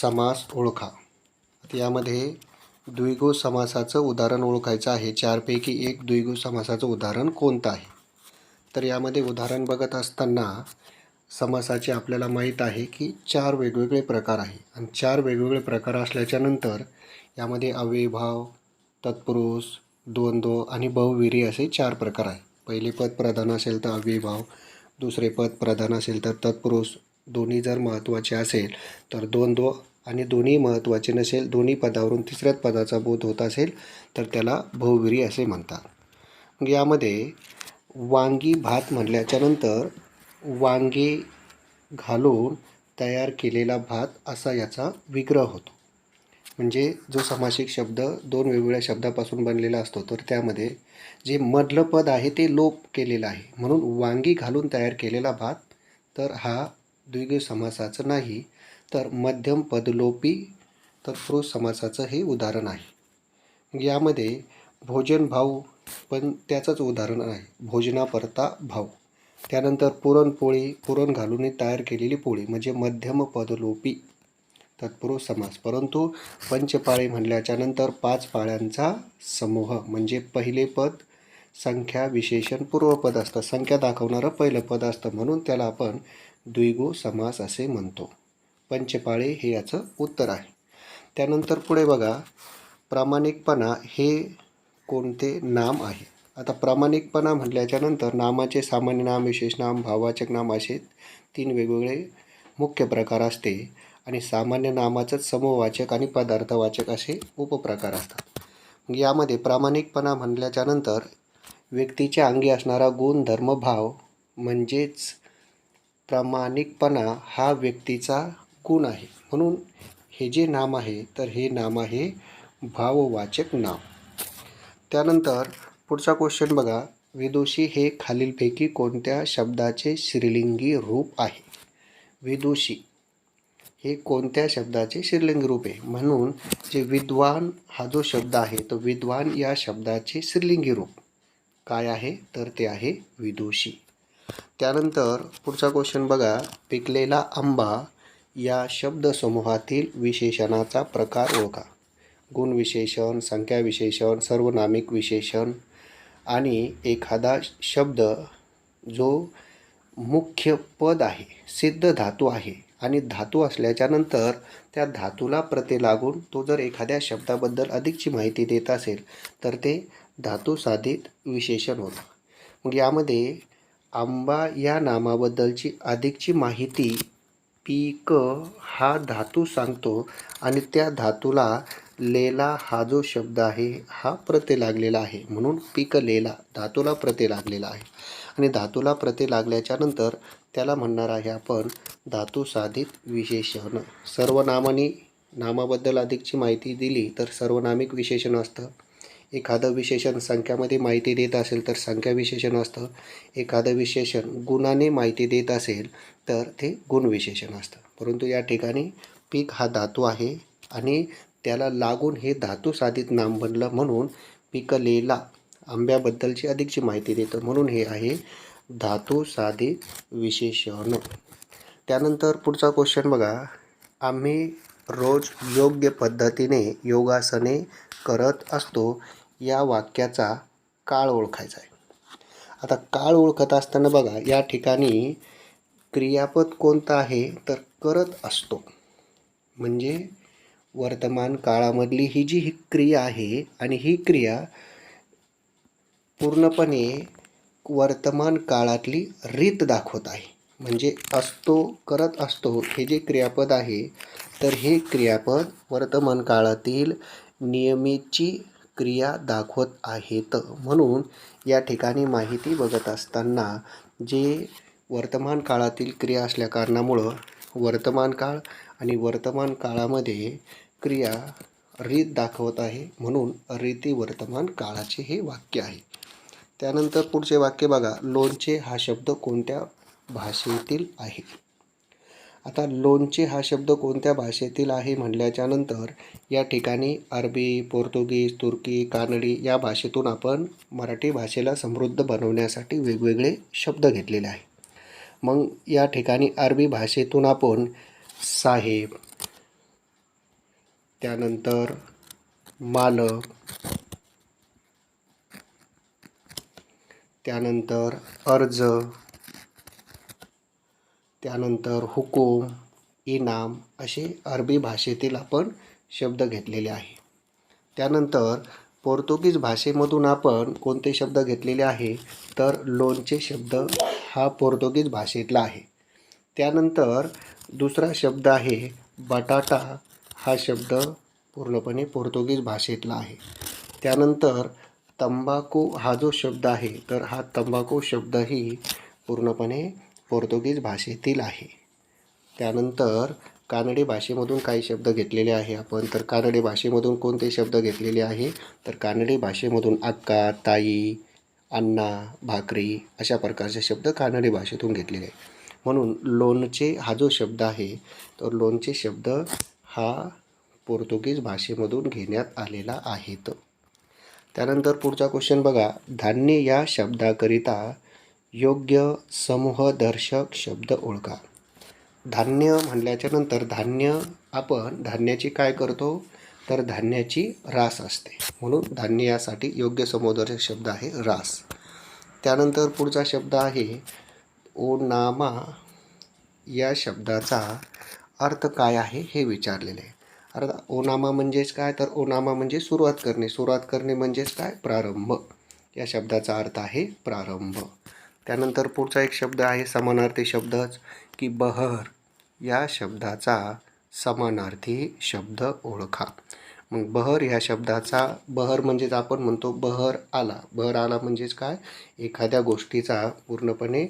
समास ओळखा. आता यामध्ये द्विगो समासाचं उदाहरण ओळखायचं आहे. चारपैकी एक द्विगो समासाचं उदाहरण कोणतं आहे? तर यामध्ये उदाहरण बघत असताना समासाचे आपल्याला माहीत आहे की चार वेगवेगळे प्रकार आहे. आणि चार वेगवेगळे प्रकार असल्याच्यानंतर यामध्ये अव्ययभाव तत्पुरुष द्वंद्व आणि बहुविरी असे चार प्रकार आहे. पहिले पद प्रधान असेल तर अव्ययभाव दुसरे पद प्रधान असेल तर तत्पुरुष दोन्ही जर महत्त्वाचे असेल तर दोन दो आणि दोन्ही महत्त्वाचे नसेल दोन्ही पदावरून तिसऱ्याच पदाचा बोध होत असेल तर त्याला बहुविरी असे म्हणतात. मग यामध्ये वांगी भात म्हटल्याच्यानंतर वांगे घालून तयार केलेला भात असा याचा विग्रह होतो. म्हणजे जो समासिक शब्द दोन वेगवेगळ्या शब्दापासून बनलेला असतो तर त्यामध्ये जे मधलं पद आहे ते लोप केलेलं आहे. म्हणून वांगी घालून तयार केलेला भात तर हा द्विग समासाचं नाही तर मध्यम पदलोपी तत्पुरुष समासाचं हे उदाहरण आहे. यामध्ये भोजन भाऊ पण त्याचंच उदाहरण आहे. भोजनापरता भाव त्यानंतर पुरणपोळी पुरण घालून तयार केलेली पोळी म्हणजे मध्यम पदलोपी तत्पुरुष समास. परंतु पंचपाळी म्हणल्याच्या नंतर पाच पाळ्यांचा समूह म्हणजे पहिले पद संख्या विशेषण पूर्वपद असतं. संख्या दाखवणारं पहिलं पद असतं म्हणून त्याला आपण द्विगु समास असे म्हणतो. पंचपाळे हे याचं उत्तर आहे. त्यानंतर पुढे बघा प्रामाणिकपणा हे कोणते नाम आहे? आता प्रामाणिकपणा म्हटल्याच्या नंतर नामाचे सामान्य नाम विशेष नाम भाववाचक नाम असे तीन वेगवेगळे मुख्य प्रकार असते आणि सामान्य नामाचंच समूहवाचक आणि पदार्थवाचक असे उपप्रकार असतात. यामध्ये प्रामाणिकपणा म्हणल्याच्या नंतर व्यक्तीच्या अंगी असणारा गुण धर्म भाव म्हणजेच प्रामाणिकपणा हा व्यक्तीचा गुण आहे. म्हणून हे जे नाम आहे तर हे नाम आहे भाववाचक नाम. त्यानंतर पुढचा क्वेश्चन बघा. विदुषी हे खालीलपैकी कोणत्या शब्दाचे श्रीलिंगी रूप आहे? विदुषी हे कोणत्या शब्दाचे श्रीलिंगी रूप आहे? म्हणून जे विद्वान हा जो शब्द आहे तो विद्वान या शब्दाचे श्रीलिंगी रूप. काय आहे? तर ते आहे विदुषी त्यानंतर पुढचा क्वेश्चन बघा. पिकलेला आंबा या शब्दसमूहातील विशेषणाचा प्रकार ओळखा. गुणविशेषण संख्याविशेषण सर्वनामिक विशेषण आणि एखादा शब्द जो मुख्य पद आहे सिद्ध धातू आहे आणि धातू असल्याच्या नंतर त्या धातूला प्रते लागून तो जर एखाद्या शब्दाबद्दल अधिकची माहिती देत असेल तर ते धातू साधित विशेषण होतं. मग यामध्ये आंबा या नामाबद्दलची अधिकची माहिती पीक हा धातू सांगतो आणि त्या धातूला लेला हा जो शब्द आहे हा प्रते लागलेला आहे. म्हणून पिकलेला धातूला प्रते लागलेला आहे. आणि धातूला प्रते लागल्याच्या नंतर त्याला म्हणणार आहे आपण धातू साधित विशेषण. सर्वनामानी नामाबद्दल अधिकची माहिती दिली तर सर्वनामिक विशेषण असतं. एखादं विशेषण संख्यामध्ये माहिती देत असेल तर संख्या विशेषण असतं. एखादं विशेषण गुणाने माहिती देत असेल तर ते गुणविशेषण असतं. परंतु या ठिकाणी पीक हा धातू आहे आणि त्याला लागून हे धातू साधित नाम बनलं म्हणून पिकलेला आंब्याबद्दलची अधिकची माहिती देतं. म्हणून हे आहे धातू साधित विशेषण. त्यानंतर पुढचा क्वेश्चन बघा. आम्ही रोज योग्य पद्धतीने योगासने करत असतो. या वाक्याचा काळ ओळखायचा आहे. आता काळ ओळखत असताना बघा या ठिकाणी क्रियापद कोणतं आहे तर करत असतो. म्हणजे वर्तमान काळामधली ही जी ही क्रिया आहे आणि ही क्रिया पूर्णपणे वर्तमान काळातली रीत दाखवत आहे. म्हणजे असतो करत असतो हे जे क्रियापद आहे तर हे क्रियापद वर्तमान काळातील नियमितची क्रिया दाखवत आहेत. म्हणून या ठिकाणी माहिती बघत असताना जे वर्तमान काळातील क्रिया असल्या कारणामुळं वर्तमान काळ आणि वर्तमान काळामध्ये क्रिया रीत दाखवत आहे. म्हणून रीती वर्तमान काळाचे हे वाक्य आहे. त्यानंतर पुढचे वाक्य बघा. लोणचे हा शब्द कोणत्या भाषेतील आहे? आता लोणचे हा शब्द कोणत्या भाषेतील आहे म्हटल्याच्या नंतर या ठिकाणी अरबी पोर्तुगीज तुर्की कानडी या भाषेतून आपण मराठी भाषेला समृद्ध बनवण्यासाठी वेगवेगळे शब्द घेतलेले आहे मग या ठिकाणी अरबी भाषेतून आपण साहेब त्यानंतर मालक त्यानंतर अर्ज त्यानंतर हुकूम इनाम असे अरबी भाषेतील आपण शब्द घेतलेले आहे. त्यानंतर पोर्तुगीज भाषेमधून आपण कोणते शब्द घेतलेले आहे? तर लोणचे शब्द हा पोर्तुगीज भाषेतला आहे. त्यानंतर दुसरा शब्द आहे बटाटा हा शब्द पूर्णपणे पोर्तुगीज भाषेतला आहे. त्यानंतर तंबाखू हा जो शब्द आहे तर हा तंबाखू शब्दही पूर्णपणे पोर्तुगीज भाषेतील आहे. त्यानंतर कानडी भाषेमधून काही शब्द घेतलेले आहे आपण. तर कानडी भाषेमधून कोणते शब्द घेतलेले आहे? तर कानडी भाषेमधून अक्का ताई अण्णा भाकरी अशा प्रकारचे शब्द कानडी भाषेतून घेतलेले आहे. म्हणून लोणचे हा जो शब्द आहे तर लोणचे शब्द हा पोर्तुगीज भाषेमधून घेण्यात आलेला आहेत. त्यानंतर पुढचा क्वेश्चन बघा. धान्य या शब्दाकरिता योग्य समूहदर्शक शब्द ओळखा. धान्य म्हणल्याच्या नंतर धान्य आपण धान्याची काय करतो? तर धान्याची रास असते. म्हणून धान्य यासाठी योग्य समूहदर्शक शब्द आहे रास. त्यानंतर पुढचा शब्द आहे ओनामा या शब्दाचा अर्थ काय आहे हे विचारलेले आहे. अर्थ ओनामा म्हणजेच काय? तर ओनामा म्हणजे सुरुवात करणे. सुरुवात करणे म्हणजेच काय? प्रारंभ. या शब्दाचा अर्थ आहे प्रारंभ. त्यानंतर पुढचा एक शब्द आहे समानार्थी शब्दच की बहर. या शब्दाचा समानार्थी शब्द ओळखा. मग बहर ह्या शब्दाचा बहर म्हणजेच आपण म्हणतो बहर आला. बहर आला म्हणजेच काय? एखाद्या गोष्टीचा पूर्णपणे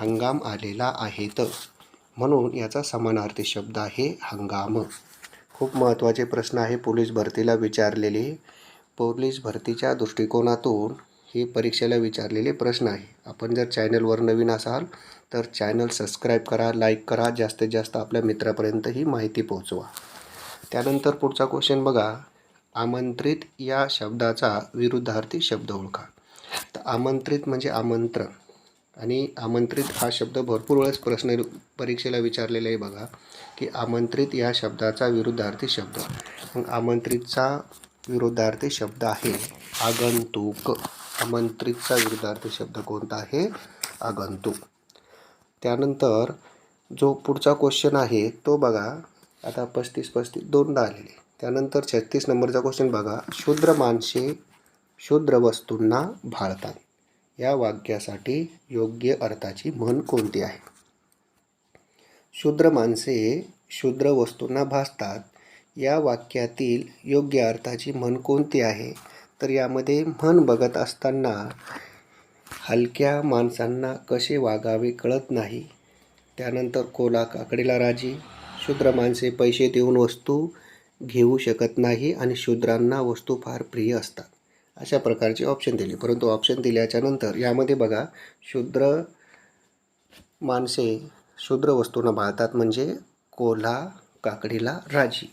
हंगाम आलेला आहे तर. म्हणून याचा समानार्थी शब्द आहे हंगाम. खूप महत्त्वाचे प्रश्न आहे पोलीस भरतीला विचारलेले. पोलीस भरतीच्या दृष्टिकोनातून हे परीक्षेला विचारलेले प्रश्न आहे. आपण जर चॅनलवर नवीन असाल तर चॅनल सबस्क्राईब करा लाईक करा जास्तीत जास्त आपल्या मित्रापर्यंत ही माहिती पोहोचवा. त्यानंतर पुढचा क्वेश्चन बघा. आमंत्रित या शब्दाचा विरुद्धार्थी शब्द ओळखा. तर आमंत्रित म्हणजे आमंत्रण आणि आमंत्रित हा शब्द भरपूर वेळेस प्रश्न परीक्षेला विचारलेला आहे बघा की आमंत्रित या शब्दाचा विरुद्धार्थी शब्द. मग आमंत्रितचा विरोधार्थी शब्द आहे. आगंतुक. आमंत्रितचा विरोधार्थी शब्द कोणता आहे? आगंतुक. त्यानंतर जो पुढचा क्वेश्चन आहे तो बघा. आता पस्तीस पस्तीस दोनदा आलेले त्यानंतर छत्तीस नंबरचा क्वेश्चन बघा. शूद्र माणसे शूद्र वस्तूंना भाळतात या वाक्यासाठी योग्य अर्थाची म्हण कोणती आहे? शूद्र माणसे शूद्र वस्तूंना भासतात. या वाक्यातील योग्य अर्थाची म्हण कोणती आहे? तर यामध्ये म्हण बघत असताना हलक्या माणसांना कसे वागावे कळत नाही. त्यानंतर कोला काकडीला राजी शूद्र माणसे पैसे देऊन वस्तू घेऊ शकत नाही आणि शूद्रांना वस्तू फार प्रिय असतात. अशा प्रकारचे ऑप्शन दिले. परंतु ऑप्शन दिल्याच्या नंतर यामध्ये बघा शूद्र माणसे शूद्र वस्तूंना भाळतात म्हणजे कोल्हा काकडीला राजी.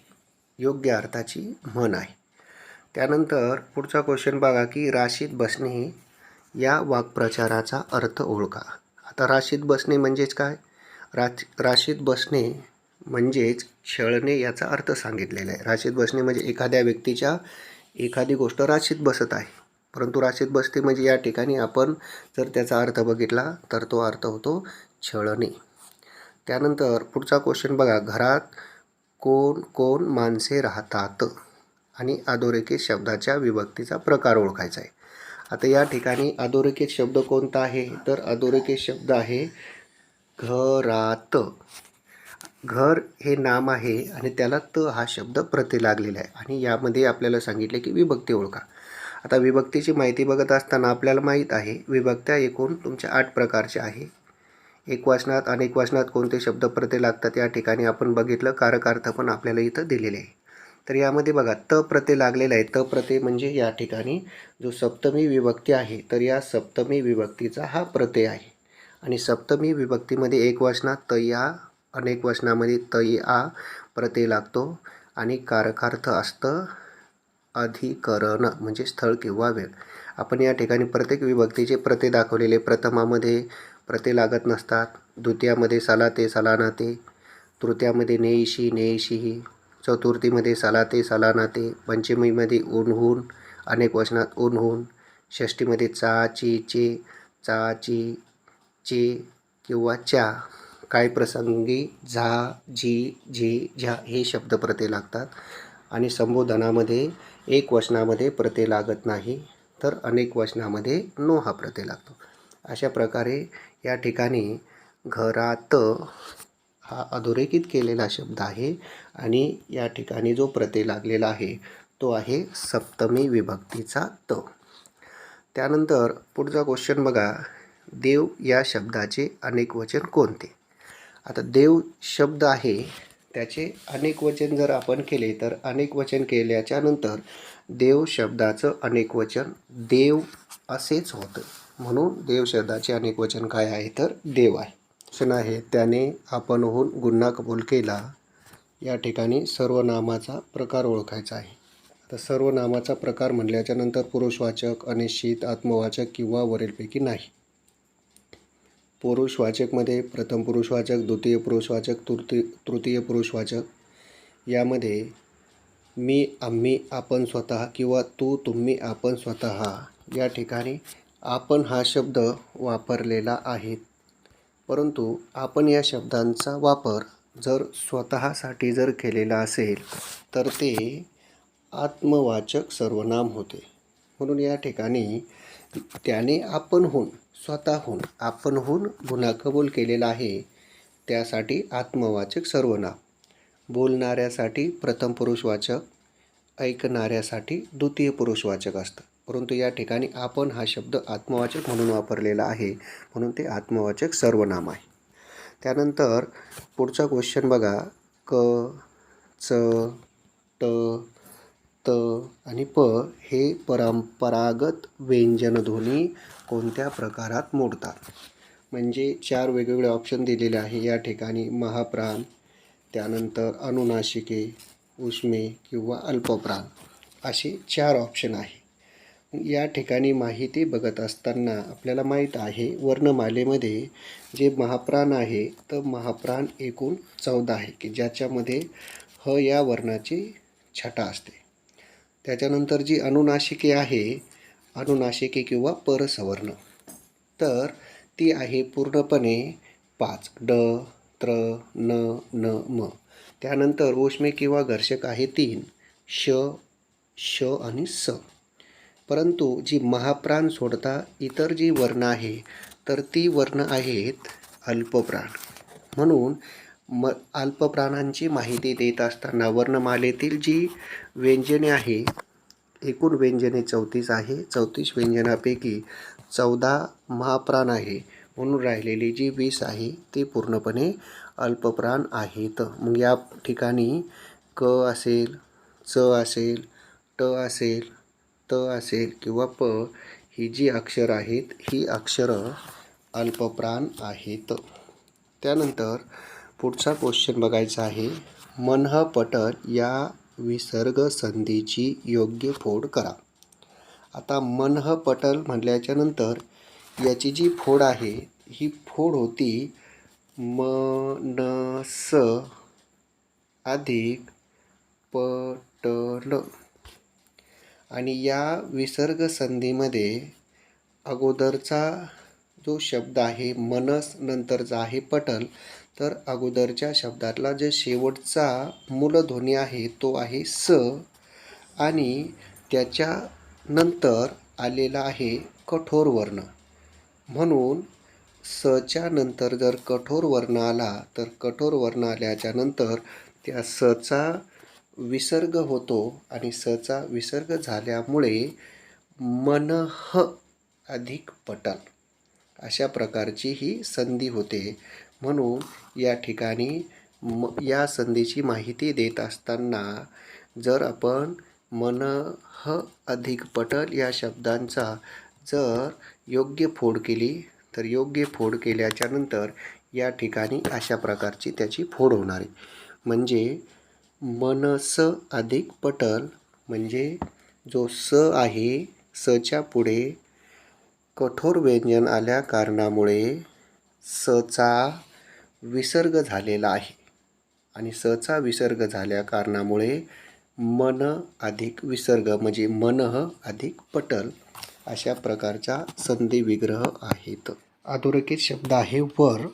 योग्य अर्थाची म्हण आहे. त्यानंतर पुढचा क्वेश्चन बघा की राशीत बसणे या वाक्प्रचाराचा अर्थ ओळखा. आता राशीत बसणे म्हणजेच काय? राच राशीत बसणे म्हणजेच छळणे याचा अर्थ सांगितलेला आहे. राशीत बसणे म्हणजे एखाद्या व्यक्तीच्या एखादी गोष्ट राशीत बसत आहे. परंतु राशीत बसते म्हणजे या ठिकाणी आपण जर त्याचा अर्थ बघितला तर तो अर्थ होतो छळणे. त्यानंतर पुढचा क्वेश्चन बघा. घरात कोण कोण माणसे राहतात? आणि अधोरेखित शब्दाच्या विभक्तीचा प्रकार ओळखायचा आहे. आता या ठिकाणी अधोरेखित शब्द कोणता आहे? तर अधोरेखित शब्द आहे घरात. घर हे नाम आहे आणि त्याला त हा शब्द प्रति लागलेला आहे. आणि यामध्ये आपल्याला सांगितले की विभक्ती ओळखा. आता विभक्तीची माहिती बघत असताना आपल्याला माहीत आहे विभक्त्या एकूण तुमच्या आठ प्रकारच्या आहे. एक वाचनात अनेक वाचनात कोणते शब्द प्रत्यय लागतात या ठिकाणी आपण बघितलं. कारकार्थ पण आपल्याला इथं दिलेले आहे. तर यामध्ये बघा त प्रत्यय लागलेला आहे. त प्रते म्हणजे या ठिकाणी जो सप्तमी विभक्ती आहे तर या सप्तमी विभक्तीचा हा प्रत्यय आहे. आणि सप्तमी विभक्तीमध्ये एक वचनात त या अनेक वचनामध्ये त आ प्रत्यय लागतो. आणि कारकार्थ असतं अधिकरण म्हणजे स्थळ किंवा वेळ. आपण या ठिकाणी प्रत्येक विभक्तीचे प्रते दाखवलेले. प्रथमामध्ये प्रते लागत नसतात. द्वितीयामध्ये साला ते तृतीयामध्ये नेईशी नेईशी चतुर्थीमध्ये सलाते सलानाते पंचमीमध्ये ऊनहून अनेक वचनात ऊनहून षष्टीमध्ये चा ची चे चा ची चे किंवा च्या. काही प्रसंगी झा झी झी झा हे शब्द प्रते लागतात. आणि संबोधनामध्ये एक वचनामध्ये प्रते लागत नाही तर अनेक वचनामध्ये नो हा प्रत्यय लागतो. अशा प्रकारे या ठिकाणी घरात हा अधोरेखित केलेला शब्द आहे आणि या ठिकाणी जो प्रत्यय लागलेला आहे तो आहे सप्तमी विभक्तीचा त. त्यानंतर पुढचा क्वेश्चन बघा देव या शब्दाचे अनेक वचन कोणते? आता देव शब्द आहे त्याचे अनेक वचन जर आपण केले तर अनेक वचन केल्याच्यानंतर देव शब्दाचं अनेक वचन देव असेच होतं. म्हणून देव शब्दाचे अनेक वचन काय आहे तर देव आहे. वचन आहे त्याने आपणहून गुन्हा कबूल केला. या ठिकाणी सर्वनामाचा प्रकार ओळखायचा आहे. आता सर्वनामाचा प्रकार म्हणल्याच्या नंतर पुरुषवाचक अनिश्चित आत्मवाचक किंवा वरीलपैकी नाही. पुरुषवाचकमध्ये प्रथम पुरुषवाचक द्वितीय पुरुषवाचक तृतीय तृतीय पुरुषवाचक यामध्ये मी आम्ही आपण स्वतः किंवा तू तुम्ही आपण स्वतः या ठिकाणी आपण हा शब्द वापरलेला आहे. परंतु आपण या शब्दांचा वापर जर स्वतःसाठी जर केलेला असेल तर ते आत्मवाचक सर्वनाम होते. म्हणून या ठिकाणी त्याने आपणहून स्वतःहून आपणहून गुन्हा कबूल केलेला आहे त्यासाठी आत्मवाचक सर्वनाम. बोलणाऱ्यासाठी प्रथम पुरुषवाचक ऐकणाऱ्यासाठी द्वितीय पुरुषवाचक असतं. परंतु या ठिकाणी आपण हा शब्द आत्मवाचक म्हणून वापरलेला आहे. म्हणून ते आत्मवाचक सर्वनाम आहे. त्यानंतर पुढचा क्वेश्चन बघा. क च ट त आणि प हे परंपरागत व्यंजनध्वनी कोणत्या प्रकारात मोडतात? म्हणजे चार वेगवेगळे ऑप्शन दिलेले आहे. या ठिकाणी महाप्राण त्यानंतर अनुनाशिके उष्मे किंवा अल्पप्राण असे चार ऑप्शन आहे. या ठिकाणी माहिती बघत असताना आपल्याला माहीत आहे वर्णमालेमध्ये जे महाप्राण आहे तर महाप्राण एकूण चौदा आहे की ज्याच्यामध्ये ह या वर्णाची छटा असते. त्याच्यानंतर जी अनुनाशिके आहे अनुनाशिके किंवा परसवर्ण तर ती आहे पूर्णपणे पाच ड त्र न न म. त्यानंतर उष्मे किंवा घर्षक आहे तीन श श आणि स. परंतु जी महाप्राण सोडता इतर जी वर्ण आहे तर ती वर्ण आहेत अल्पप्राण. म्हणून म अल्पप्राणांची माहिती देत असताना वर्णमालेतील जी व्यंजने आहे एकूण व्यंजने चौतीस आहे. चौतीस व्यंजनापैकी चौदा महाप्राण आहे. म्हणून राहिलेली जी वीस आहे ती पूर्णपणे अल्पप्राण आहेत. मग या ठिकाणी क असेल च असेल ट असेल त असेल किंवा प ही जी अक्षर आहेत ही अक्षरं अल्पप्राण आहेत. त्यानंतर पुढचा क्वेश्चन बघायचा आहे. मनह पटल या विसर्ग संधीची योग्य फोड करा. आता मनह पटल म्हटल्याच्या नंतर याची जी फोड आहे ही फोड होती मनस अधिक पटल. आणि या विसर्ग संधीमध्ये अगोदरचा जो शब्द आहे मनस नंतरचा आहे पटल तर अगोदरच्या शब्दातला जे शेवटचा मूलध्वनी आहे तो आहे स. आणि त्याच्या नंतर आलेला आहे कठोर वर्ण. म्हणून सच्या नंतर जर कठोर वर्ण आला तर कठोर वर्ण आल्याच्यानंतर त्या सचा विसर्ग होतो आणि सचा विसर्ग झाल्यामुळे मनह अधिक पटल. अशा प्रकारची ही संधी होते. म्हणून या ठिकाणी म या संधीची माहिती देत असताना जर आपण मनह अधिक पटल या शब्दांचा जर योग्य फोड केली तर योग्य फोड केल्याच्यानंतर या ठिकाणी अशा प्रकारची त्याची फोड होणार आहे. म्हणजे मनस अधिक पटल म्हणजे जो स आहे सच्या पुढे कठोर व्यंजन आल्या कारणामुळे सचा विसर्ग झालेला आहे. आणि सचा विसर्ग झाल्या कारणामुळे मन अधिक विसर्ग म्हणजे मनः अधिक पटल अशा प्रकारचा संधी विग्रह आहेत. अधोरेखित शब्द आहे वर.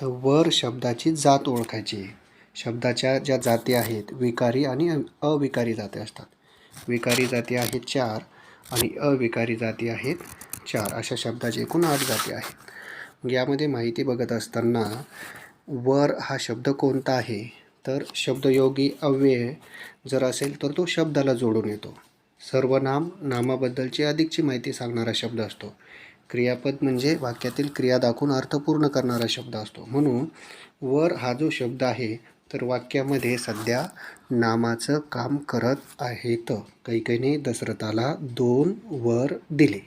तर वर शब्दाची जात ओळखायची. आहे. शब्दाच्या ज्या जाती आहेत विकारी आणि अविकारी जाती असतात. विकारी जाती आहेत चार आणि अविकारी जाती आहेत चार अशा शब्दाचे एकूण आठ जाती आहेत. मग यामध्ये माहिती बघत असताना वर हा शब्द कोणता आहे? तर शब्दयोगी अव्यय जर असेल तर तो शब्दाला जोडून येतो. सर्वनाम नामाबद्दलची अधिकची माहिती सांगणारा शब्द असतो. क्रियापद म्हणजे वाक्यातील क्रिया दाखवून अर्थ पूर्ण करणारा शब्द असतो. म्हणून वर हा जो शब्द आहे तर वाक्यामध्ये सध्या नामाचं काम करत आहेत. कैकेने दशरथाला दोन वर दिले.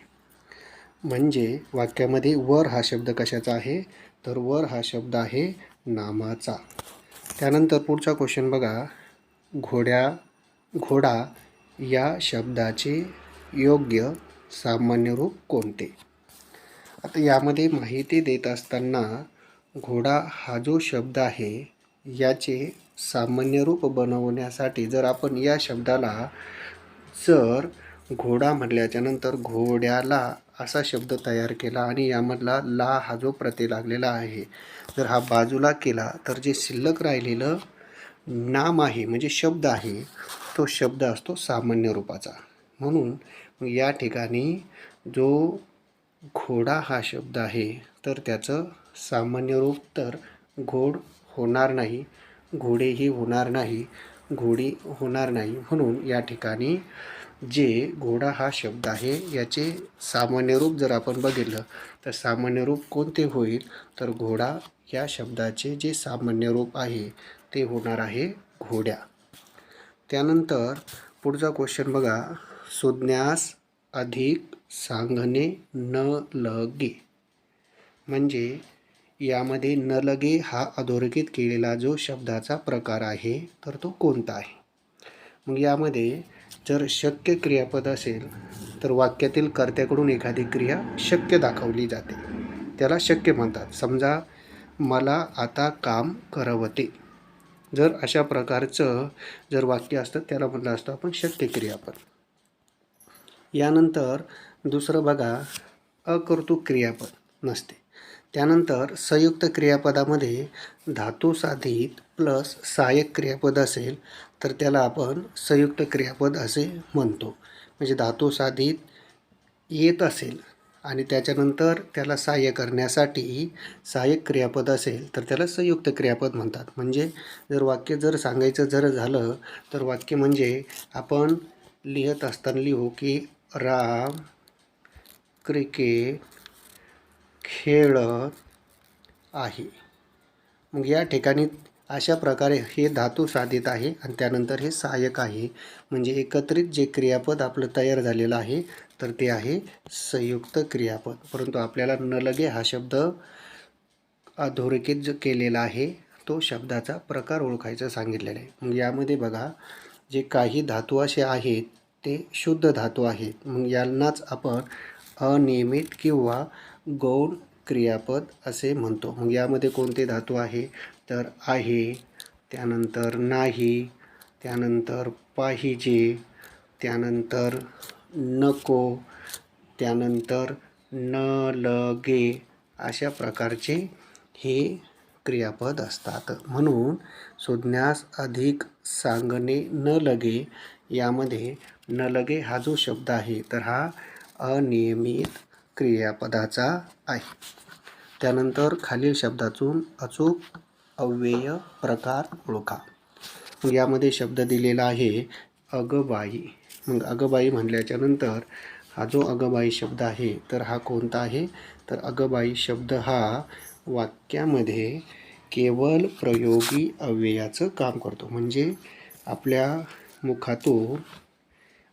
म्हणजे वाक्यामध्ये वर हा शब्द कशाचा आहे? तर वर हा शब्द आहे नामाचा. त्यानंतर पुढचा क्वेश्चन बघा. घोड्या घोडा या शब्दाचे योग्य सामान्य रूप कोणते? आता यामध्ये माहिती देत असताना घोडा हा जो शब्द आहे याचे सामान्य रूप बनवण्यासाठी जर आपण या शब्दाला जर घोडा म्हटल्याच्या नंतर घोड्याला असा शब्द तयार केला आणि यामधला ला हा जो प्रत्यय लागलेला आहे जर हा बाजूला केला तर जे शिल्लक राहिलेलं नाम आहे म्हणजे शब्द आहे तो शब्द असतो सामान्य रूपाचा. म्हणून या ठिकाणी जो घोडा हा शब्द आहे तर त्याचं सामान्य रूप तर घोड होणार नाही घोडेही होणार नाही घोडी होणार नाही म्हणून या ठिकाणी जे घोडा हा शब्द आहे याचे सामान्य रूप जर आपण बघितलं तर सामान्य रूप कोणते होईल? तर घोडा या शब्दाचे जे सामान्य रूप आहे ते होणार आहे घोड्या. त्यानंतर पुढचा क्वेश्चन बघा. सुज्ञास अधिक सांगणे न लगे. म्हणजे यामध्ये न लगे हा अधोरेखित केलेला जो शब्दाचा प्रकार आहे तर तो कोणता आहे? मग यामध्ये जर शक्य क्रियापद असेल तर वाक्यातील कर्त्याकडून एखादी क्रिया शक्य दाखवली जाते. त्याला शक्य म्हणतात. समजा मला आता काम करवते. जर अशा प्रकारचं जर वाक्य असतं त्याला म्हटलं असतं आपण शक्य क्रियापद. यानंतर दुसरं बघा अकर्तुक क्रियापद नसते. त्यानंतर संयुक्त क्रियापदामध्ये धातू साधित प्लस सहाय्यक क्रियापद असेल तर त्याला आपण संयुक्त क्रियापद असे म्हणतो. म्हणजे धातू साधित येत असेल आणि त्याच्यानंतर त्याला सहाय्य करण्यासाठी सहाय्यक क्रियापद असेल तर त्याला संयुक्त क्रियापद म्हणतात. म्हणजे जर वाक्य जर सांगायचं जर झालं तर वाक्य म्हणजे आपण लिहित असताना लिहू की राम क्रिकेट खेळत आहे. मग या ठिकाणी अशा प्रकारे हे धातू साधित आहे आणि त्यानंतर हे सहाय्यक आहे. म्हणजे एकत्रित जे क्रियापद आपलं तयार झालेलं आहे तर ते आहे संयुक्त क्रियापद. परंतु आपल्याला न लगे हा शब्द अधोरेखित जो केलेला आहे तो शब्दाचा प्रकार ओळखायचा सांगितलेला आहे. मग यामध्ये बघा जे काही धातू असे आहेत ते शुद्ध धातू आहेत. मग यांनाच आपण अनियमित किंवा गौण क्रियापद असे म्हणतो. मग यामध्ये कोणते धातू आहे? तर आहे त्यानंतर नाही त्यानंतर पाहिजे त्यानंतर नको त्यानंतर न लगे अशा प्रकारचे हे क्रियापद असतात. म्हणून शोधण्यास अधिक सांगणे न लगे यामध्ये न लगे हा जो शब्द आहे तर हा अनियमित क्रियापदाचा आहे. त्यानंतर खालील शब्दातून अचूक अव्यय प्रकार ओळखा. मग यामध्ये शब्द दिलेला आहे अगबाई. मग अगबाई म्हणल्याच्या नंतर हा जो अगबाई शब्द आहे तर हा कोणता आहे? तर अगबाई शब्द हा वाक्यामध्ये केवळ प्रयोगी अव्ययाचं काम करतो. म्हणजे आपल्या मुखातून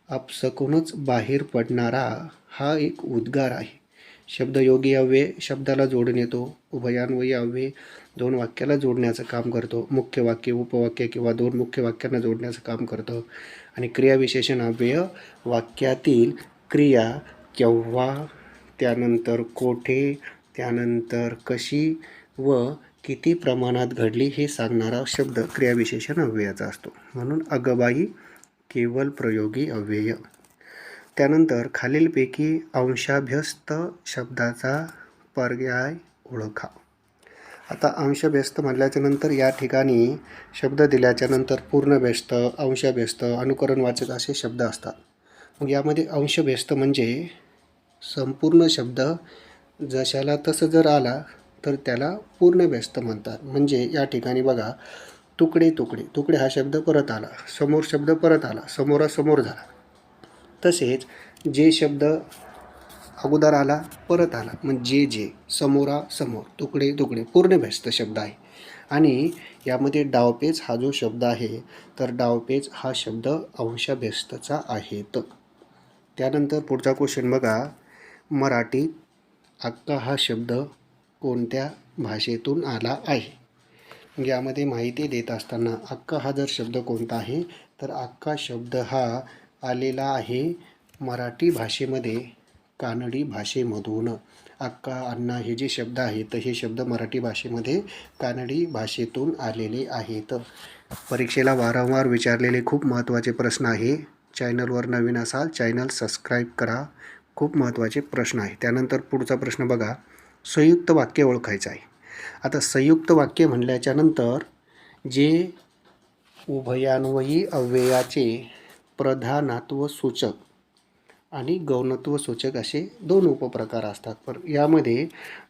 आपसकूनच बाहेर पडणारा हा एक उद्गार आहे. शब्दयोगी अव्यय शब्दाला जोडून येतो. उभयान्वयी अव्यय दोन वाक्याला जोडण्याचं काम करतो. मुख्य वाक्य उपवाक्य किंवा दोन मुख्य वाक्यांना जोडण्याचं काम करतं. आणि क्रियाविशेषण अव्यय वाक्यातील क्रिया केव्हा त्यानंतर कोठे त्यानंतर कशी व किती प्रमाणात घडली हे सांगणारा शब्द क्रियाविशेषण अव्ययाचा असतो. म्हणून अगबाई केवल प्रयोगी अव्यय. त्यानंतर खालीलपैकी अंशाभ्यस्त शब्दाचा पर्याय ओळखा. आता अंशभ्यस्त म्हटल्याच्या नंतर या ठिकाणी शब्द दिल्याच्या नंतर पूर्णभ्यस्त अंशभ्यस्त अनुकरणवाचक असे शब्द असतात. मग यामध्ये अंशभ्यस्त म्हणजे संपूर्ण शब्द जशाला तसं जर आला तर त्याला पूर्णभ्यस्त म्हणतात. म्हणजे या ठिकाणी बघा तुकडे तुकडे तुकडे हा शब्द परत आला समोर शब्द परत आला समोरासमोर झाला. तसेच जे शब्द अगोदर आला परत आला. मग जे जे समोरासमोर तुकडे तुकडे पूर्णभ्यस्त शब्द आहे. आणि यामध्ये डावपेच हा जो शब्द आहे तर डावपेच हा शब्द अंशभ्यस्तचा आहे तर त्यानंतर पुढचा क्वेश्चन बघा. मराठीत अक्का हा शब्द कोणत्या भाषेतून आला आहे? यामध्ये माहिती देत असताना अक्का हा जर शब्द कोणता आहे तर अक्का शब्द हा आलेला आहे मराठी भाषेमध्ये कानडी भाषेमधून. अक्का अण्णा हे जे शब्द आहेत हे शब्द मराठी भाषेमध्ये कानडी भाषेतून आलेले आहेत. परीक्षेला वारंवार विचारलेले खूप महत्त्वाचे प्रश्न आहे. चॅनलवर नवीन असाल चॅनल सबस्क्राईब करा. खूप महत्त्वाचे प्रश्न आहे. त्यानंतर पुढचा प्रश्न बघा. संयुक्त वाक्य ओळखायचं आहे. आता संयुक्त वाक्य म्हणल्याच्यानंतर जे उभयान्वयी अव्ययाचे प्रधानत्व सूचक आणि गौणत्व सूचक असे दोन उपप्रकार असतात. पण यामध्ये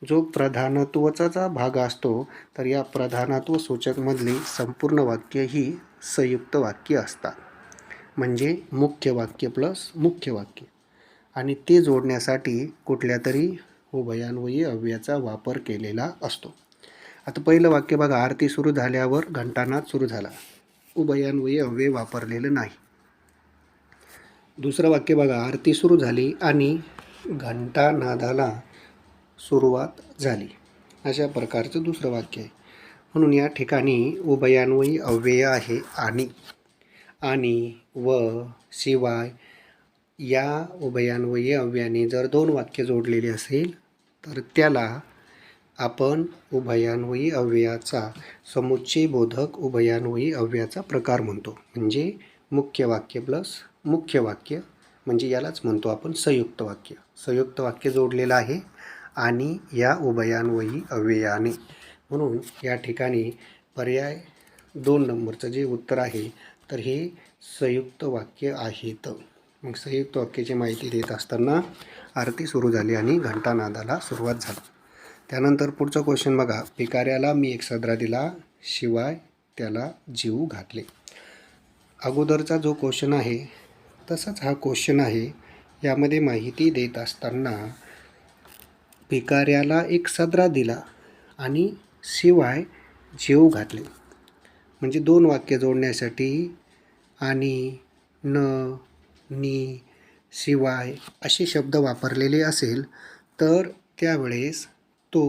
जो प्रधानत्वाचा भाग असतो तर या प्रधानत्व सूचकमधली संपूर्ण वाक्य ही संयुक्त वाक्य असतात. म्हणजे मुख्य वाक्य प्लस मुख्य वाक्य. आणि ते जोडण्यासाठी कुठल्या तरी उभयान्वयी अव्ययाचा वापर केलेला असतो. आता पहिलं वाक्य बघा आरती सुरू झाल्यावर घंटानाद सुरू झाला. उभयान्वयी अव्यय वापरलेलं नाही. दुसरं वाक्य बघा. आरती सुरू झाली आणि घंटानादाला सुरुवात झाली. अशा प्रकारचं दुसरं वाक्य आहे. म्हणून या ठिकाणी उभयान्वयी अव्यय आहे आणि आणि व शिवाय या उभयान्वयी अव्याने जर दोन वाक्य जोडलेली असेल तर त्याला आपण उभयान्वयी अव्ययाचा समुच्चय बोधक उभयान्वयी अव्ययाचा प्रकार म्हणतो. म्हणजे मुख्य वाक्य प्लस मुख्य वाक्य म्हणजे यालाच म्हणतो आपण संयुक्त वाक्य. संयुक्त वाक्य जोडलेलं आहे आणि या उभयान्वयी अव्ययाने. म्हणून या ठिकाणी पर्याय दोन नंबरचं जे उत्तर आहे तर हे संयुक्त वाक्य आहेत. मग संयुक्त वाक्याची माहिती देत असताना आरती सुरू झाली आणि घंटानादाला सुरुवात झाली. त्यानंतर पुढचा क्वेश्चन बघा. भिकाऱ्याला मी एक सदरा दिला शिवाय त्याला जीव घातले. अगोदरचा जो क्वेश्चन आहे तसंच हा क्वेश्चन आहे यामध्ये माहिती देत असताना भिकाऱ्याला एक सदरा दिला आणि शिवाय जीव घातले. म्हणजे दोन वाक्य जोडण्यासाठी आणि न नी शिवाय असे शब्द वापरलेले असेल तर त्यावेळेस तो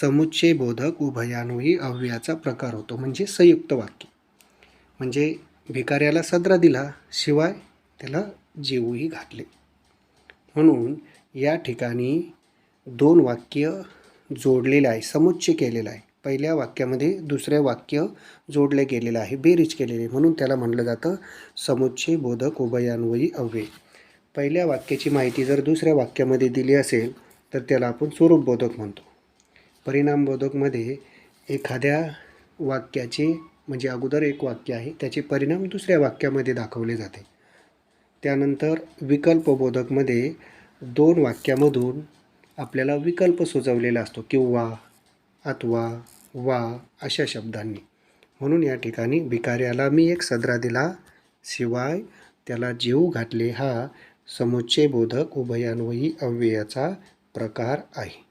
समुच्चय बोधक उभयान्वयी अव्ययाचा प्रकार होतो. म्हणजे संयुक्त वाक्य. म्हणजे भिकाऱ्याला सदरा दिला शिवाय त्याला जेवूही घातले. म्हणून या ठिकाणी दोन वाक्य जोडलेलं आहे समुच्चय केलेलं आहे. पहिल्या वाक्यामध्ये दुसरे वाक्य जोडले गेलेलं आहे बेरीज केलेले म्हणून त्याला म्हटलं जातं समुच्चय बोधक उभयान्वयी अव्यय. पहिल्या वाक्याची माहिती जर दुसऱ्या वाक्यामध्ये दिली असेल तर त्याला आपण स्वरूपबोधक म्हणतो. परिणामबोधकमध्ये एखाद्या वाक्याचे म्हणजे अगोदर एक वाक्य आहे त्याचे परिणाम दुसऱ्या वाक्यामध्ये दाखवले जाते. त्यानंतर विकल्पबोधकमध्ये दोन वाक्यामधून आपल्याला विकल्प सुचवलेला असतो किंवा अथवा वा अशा शब्दांनी. म्हणून या ठिकाणी भिकाऱ्याला मी एक सदरा दिला. शिवाय त्याला जीव घातले हा समुच्चय बोधक उभयान्वयी अव्ययाचा प्रकार आहे.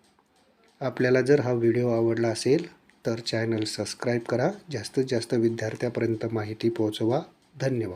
आपल्याला जर हा व्हिडिओ आवडला असेल तर चॅनल सबस्क्राईब करा. जास्तीत जास्त विद्यार्थ्यापर्यंत माहिती पोहोचवा. धन्यवाद.